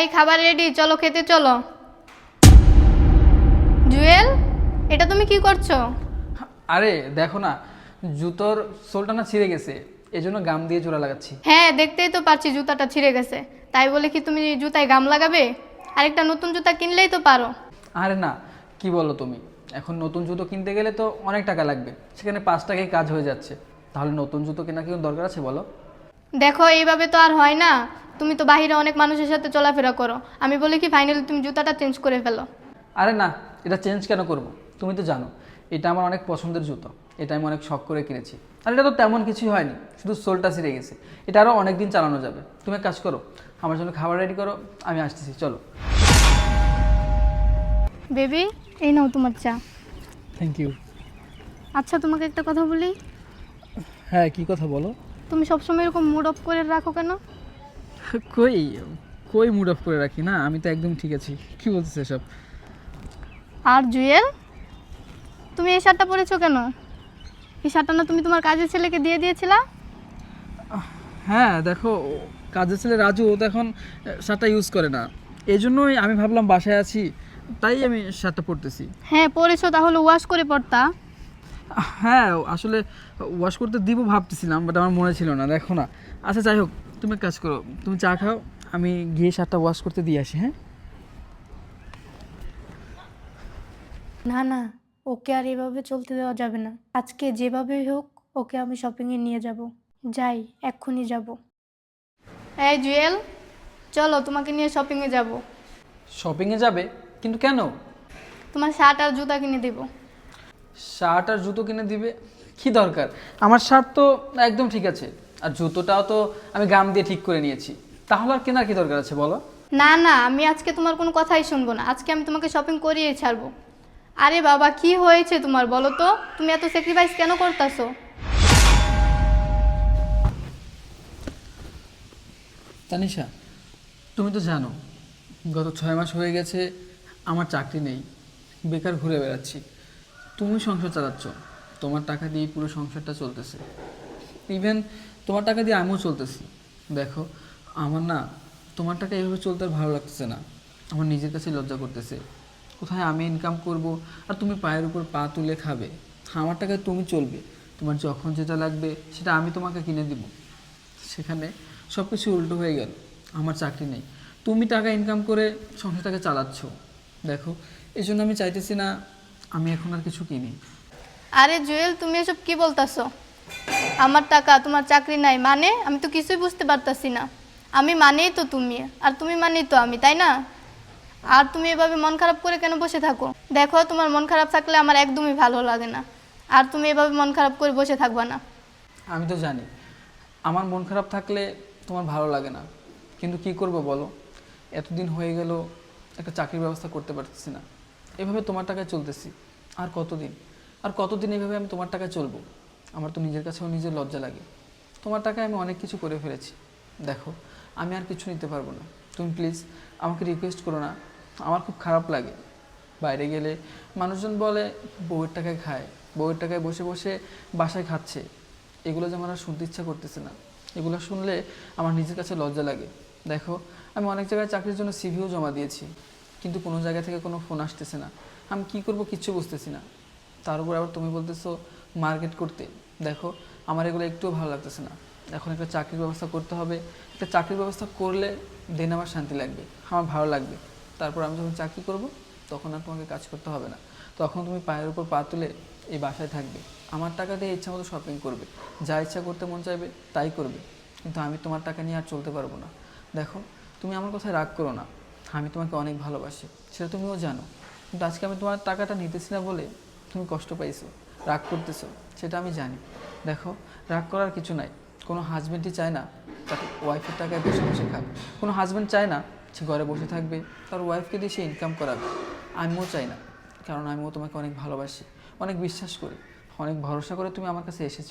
এই খাবার রেডি চলো খেতে চলো। জুয়েল এটা তুমি কি করছ? আরে দেখো না জুতোর সোলটা না ছিঁড়ে গেছে এই জন্য গাম দিয়ে জোড়া লাগাচ্ছি। হ্যাঁ দেখতেই তো পারছি জুতাটা ছিঁড়ে গেছে। তাই বলে কি তুমি জুতায় গাম লাগাবে? আরেকটা নতুন জুতা কিনলেই তো পারো। আরে না কি বলো তুমি? এখন নতুন জুতো কিনতে গেলে তো অনেক টাকা লাগবে সেখানে পাঁচ টাকায় কাজ হয়ে যাচ্ছে। তাহলে নতুন জুতো কেনা কি দরকার আছে বলো? দেখো এইভাবে তো আর হয় না। তুমি তো বাইরে অনেক মানুষের সাথে চলাফেরা করো। আমি বলি কি ফাইনালি তুমি জুতাটা চেঞ্জ করে ফেলো। আরে না এটা চেঞ্জ কেন করব? তুমি তো জানো এটা আমার অনেক পছন্দের জুতো। এটা আমি অনেক শখ করে কিনেছি। আর এটা তো তেমন কিছুই হয়নি শুধু সোলটা ছিঁড়ে গেছে। এটা আরও অনেক দিন চালানো যাবে। তুমি এক কাজ করো আমার জন্য খাবার রেডি করো আমি আসতেছি চলো। বেবি এই নাও তোমার চা। থ্যাংক ইউ আচ্ছা তোমাকে একটা কথা বলি? হ্যাঁ কি কথা বলো? তুমি সবসময় এরকম মুড অফ করে রাখো কেন? কই কই মুড অফ করে রাখি? না আমি তো একদম ঠিক আছি। কি বলতেছে এসব? আর জুয়েল তুমি এই শার্টটা পরেছো কেন? এই শার্টটা না তুমি তোমার কাজের ছেলেকে দিয়ে দিয়েছিলা? হ্যাঁ দেখো কাজের ছেলে রাজু ও তো এখন শার্টটা ইউজ করে না। এই জন্যই আমি ভাবলাম বাসায় আছি তাই আমি শার্টটা পরতেছি। হ্যাঁ পরেছো তাহলে ওয়াশ করে পড়তা হ্যাঁ আসলে ওয়াশ করতে দিব ভাবতেছিলাম বাট আমার মনে ছিল না দেখো না। আচ্ছা যাই হোক তুমি এক কাজ করো তুমি চা খাও আমি গিয়ে শার্টটা ওয়াশ করতে দিয়ে আসি হ্যাঁ? না না ওকে আর এভাবে চলতে দেওয়া যাবে না। আজকে যেভাবেই হোক ওকে আমি শপিংয়ে নিয়ে যাব। যাই এক্ষুনি যাব। এই জুয়েল চলো তোমাকে নিয়ে শপিংয়ে যাব। শপিংয়ে যাবে? কিন্তু কেন? তোমার শার্ট আর জুতা কিনে দেব। শার্ট আর জুতো কিনে দিবে? কি দরকার? আমার শার্ট তো একদম ঠিক আছে। আর জুতোটাও তো আমি গাম দিয়ে ঠিক করে নিয়েছি। তাহলে আর কেনার কি দরকার আছে বলো? না না আমি আজকে তোমার কোনো কথাই শুনব না। আজকে আমি তোমাকে শপিং করিয়ে ছাড়বো। আরে বাবা কি হয়েছে তোমার বলো তো? তুমি এত স্যাক্রিফাইস কেন করতেছো? তানিশা তুমি তো জানো গত ছয় মাস হয়ে গেছে আমার চাকরি নেই। বেকার ঘুরে বেড়াচ্ছি। তুমি সংসার চালাচ্ছ, তোমার টাকা দিয়ে পুরো সংসারটা চলতেছে। ইভেন তোমার টাকা দিয়ে আমিও চলতেছি। দেখো, আমার না, তোমার টাকা এইভাবে চলতে আর ভালো লাগতেছে না। আমার নিজের কাছে লজ্জা করতেছে। কোথায় আমি ইনকাম করব আর তুমি পায়ের উপর পা তুলে খাবে? আমার টাকায় তুমি চলবে। তোমার যখন যেটা লাগবে, সেটা আমি তোমাকে কিনে দিব। সেখানে সব কিছু উল্টো হয়ে গেল। আমার চাকরি নেই। তুমি টাকা ইনকাম করে সংসারটাকে চালাচ্ছ। দেখো এই জন্য আমি চাইতেছি না আমি এখন আর কিছু কিনি। আরে জুয়েল তুমি এসব কি বলতাছো? আমার টাকা তোমার চাকরি নাই মানে? আমি তো কিছুই বুঝতে পারতাছি না। আমি মানেই তো তুমি আর তুমি মানেই তো আমি তাই না? আর তুমি এভাবে মন খারাপ করে কেন বসে থাকো? দেখো তোমার মন খারাপ থাকলে আমার একদমই ভালো লাগে না। আর তুমি এভাবে মন খারাপ করে বসে থাকবা না। আমি তো জানি আমার মন খারাপ থাকলে তোমার ভালো লাগে না। কিন্তু কি করব বলো? এতদিন হয়ে গেল একটা চাকরির ব্যবস্থা করতে পারতেছি না। এভাবে তোমার টাকায় চলতেছি। আর কতদিন? আর কতদিন এভাবে আমি তোমার টাকায় চলবো? আমার তো নিজের কাছেও নিজের লজ্জা লাগে। তোমার টাকায় আমি অনেক কিছু করে ফেলেছি। দেখো, আমি আর কিছু নিতে পারব না। তুমি প্লিজ আমাকে রিকোয়েস্ট করো না। আমার খুব খারাপ লাগে। বাইরে গেলে মানুষজন বলে, বউয়ের টাকায় খায়। বউয়ের টাকায় বসে বসে বাসায় খাচ্ছে। এগুলো যে আমার আর শুনতে ইচ্ছা করতেছে না। এগুলো শুনলে আমার নিজের কাছে লজ্জা লাগে। দেখো, আমি অনেক জায়গায় চাকরির জন্য সিভিও জমা দিয়েছি। কিন্তু কোনো জায়গা থেকে কোনো ফোন আসতেছে না। আমি কি করব কিচ্ছু বুঝতেছি না। তার উপর আবার তুমি বলতেছো, মার্কেট করতে। দেখো, আমার এগুলো একটুও ভালো লাগতেছে না। এখন একটা চাকরির ব্যবস্থা করতে হবে। একটা চাকরির ব্যবস্থা করলে দেন আমার শান্তি লাগবে, আমার ভালো লাগবে। তারপর আমি যখন চাকরি করব, তখন আর তোমাকে কাজ করতে হবে না। তখন তুমি পায়ের উপর পা তুলে এই বাসায় থাকবে। আমার টাকা দিয়ে ইচ্ছা মতো শপিং করবে। যা ইচ্ছা করতে মন চাইবে, তাই করবে। কিন্তু আমি তোমার টাকা নিয়ে আর চলতে পারব না। দেখো, তুমি আমার কথায় রাগ করো না। আমি তোমাকে অনেক ভালোবাসি। সেটা তুমিও জানো। কিন্তু আজকে আমি তোমার টাকাটা নিতেছি না বলে তুমি কষ্ট পাইছো, রাগ করতেছো, সেটা আমি জানি। দেখো, রাগ করার কিছু নাই। কোনো হাজব্যান্ডই চায় না তার ওয়াইফের টাকায় বসে বসে খাবে। কোনো হাজব্যান্ড চায় না সে ঘরে বসে থাকবে, তার ওয়াইফকে দিয়ে সে ইনকাম করাবে। আমিও চাই না, কারণ আমিও তোমাকে অনেক ভালোবাসি, অনেক বিশ্বাস করি, অনেক ভরসা করে তুমি আমার কাছে এসেছ।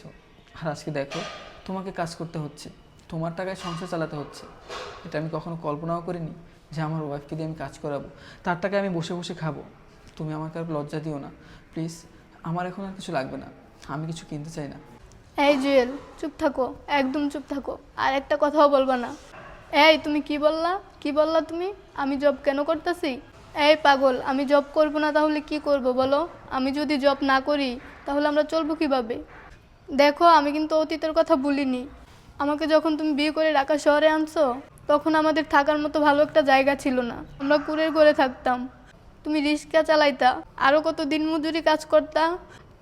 আর আজকে দেখো, তোমাকে কাজ করতে হচ্ছে। তোমার টাকায় সংসার চালাতে হচ্ছে। এটা আমি কখনো কল্পনাও করিনি যে আমার ওয়াইফকে দিয়ে আমি কাজ করাবো। তার টাকায় আমি বসে বসে খাব। তুমি আমাকে আর লজ্জা দিও না। প্লিজ আমার এখন আর কিছু লাগবে না। আমি কিছু কিনতে চাই না। এই জুয়েল, চুপ থাকো, একদম চুপ থাকো। আর একটা কথাও বলবা না। এই, তুমি কি বললা? কি বললা তুমি? আমি জব কেন করতেছি? এই পাগল, আমি জব করব না তাহলে কি করব বলো? আমি যদি জব না করি, তাহলে আমরা চলবো কীভাবে? দেখো, আমি কিন্তু অতীতের কথা বলিনি আমাকে যখন তুমি বিয়ে করে ঢাকা শহরে আনছো, তখন আমাদের থাকার মতো ভালো একটা জায়গা ছিল না। আমরা কুড়ের ঘরে থাকতাম। তুমি রিক্সা চালাইতা আরও কত দিন মজুরি কাজ করতা,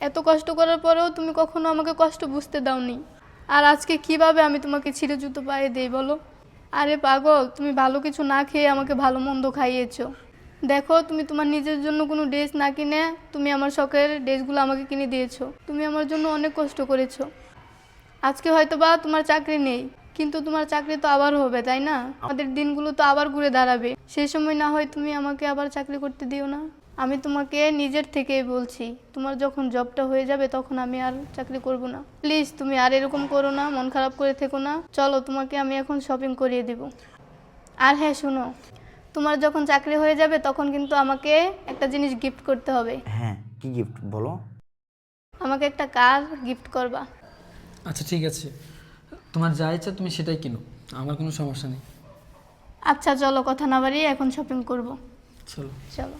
এত কষ্ট করার পরেও তুমি কখনো আমাকে কষ্ট বুঝতে দাওনি। আর আজকে কীভাবে আমি তোমাকে ছিঁড়ে জুতো পায়ে দেই বলো? আরে পাগল, তুমি ভালো কিছু না খেয়ে আমাকে ভালো মন্দ খাইয়েছো। দেখো, তুমি তোমার নিজের জন্য কোনো ড্রেস না কিনে তুমি আমার শখের ড্রেসগুলো আমাকে কিনে দিয়েছ। তুমি আমার জন্য অনেক কষ্ট করেছ। আজকে হয়তো বা তোমার চাকরি নেই কিন্তু তোমার চাকরি তো আবার হবে তাই না? আমাদের দিনগুলো তো আবার ঘুরে দাঁড়াবে। সেই সময় না হয় তুমি আমাকে আবার চাকরি করতে দিও না। আমি তোমাকে নিজের থেকেই বলছি তোমার যখন জবটা হয়ে যাবে তখন আমি আর চাকরি করব না। প্লিজ তুমি আর এরকম করো না মন খারাপ করে থেকো না। চলো তোমাকে আমি এখন শপিং করিয়ে দিব। আর হ্যাঁ শোনো তোমার যখন চাকরি হয়ে যাবে তখন কিন্তু আমাকে একটা জিনিস গিফট করতে হবে। হ্যাঁ কি গিফট বলো? আমাকে একটা কার গিফট করবা? আচ্ছা ঠিক আছে। তোমার যা ইচ্ছা তুমি সেটাই কিনো। আমার কোনো সমস্যা নেই। আচ্ছা চলো কথা না বাড়িয়ে এখন শপিং করব। চলো। চলো।